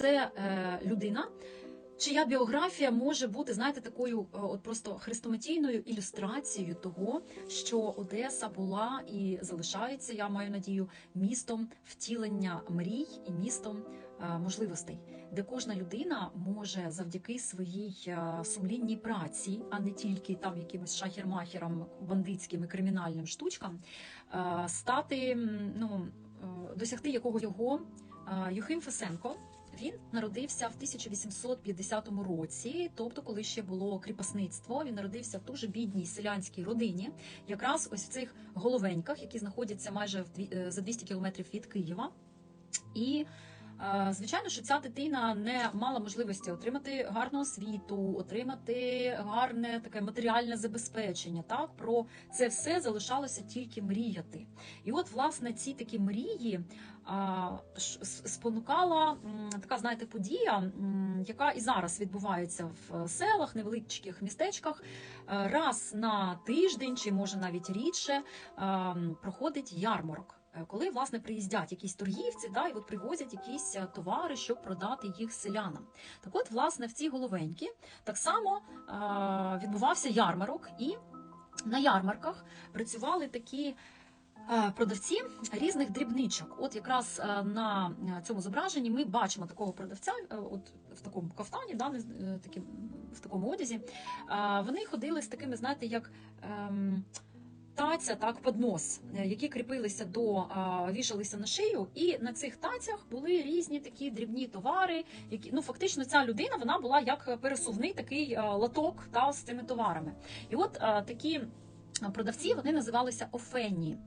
Це е, людина, чия біографія може бути, знаєте, такою е, от просто хрестоматійною ілюстрацією того, що Одеса була і залишається, я маю надію, містом втілення мрій і містом е, можливостей, де кожна людина може завдяки своїй е, сумлінній праці, а не тільки там якимось шахер-махерам, бандитським і кримінальним штучкам, е, стати ну, е, досягти якого його е, Юхим Фесенко. Він народився в 1850 році, тобто, коли ще було кріпосництво. Він народився в дуже бідній селянській родині, якраз ось в цих головеньках, які знаходяться майже е, за 200 кілометрів від Києва. І звичайно, що ця дитина не мала можливості отримати гарну освіту, отримати гарне таке матеріальне забезпечення. Так про це все залишалося тільки мріяти. І от, власне, ці такі мрії с- спонукала така, знаєте, подія, яка і зараз відбувається в е, селах, невеличких містечках. Е, Раз на тиждень, чи може навіть рідше, е, проходить ярмарок. Е, Коли власне приїздять якісь торгівці, да, і от привозять якісь е, товари, щоб продати їх селянам. Так от, власне, в цій головенькі так само е, відбувався ярмарок, і на ярмарках працювали такі продавці різних дрібничок. От якраз на цьому зображенні ми бачимо такого продавця, от в такому кафтані, да, в такому одязі. Вони ходили з такими, знаєте, як. ем, Таця, так, поднос, е, які кріпилися до вішалися на шию, і на цих тацях були різні такі дрібні товари, які ну фактично ця людина вона була як пересувний такий латок та з цими товарами. І от такі продавці вони називалися офені.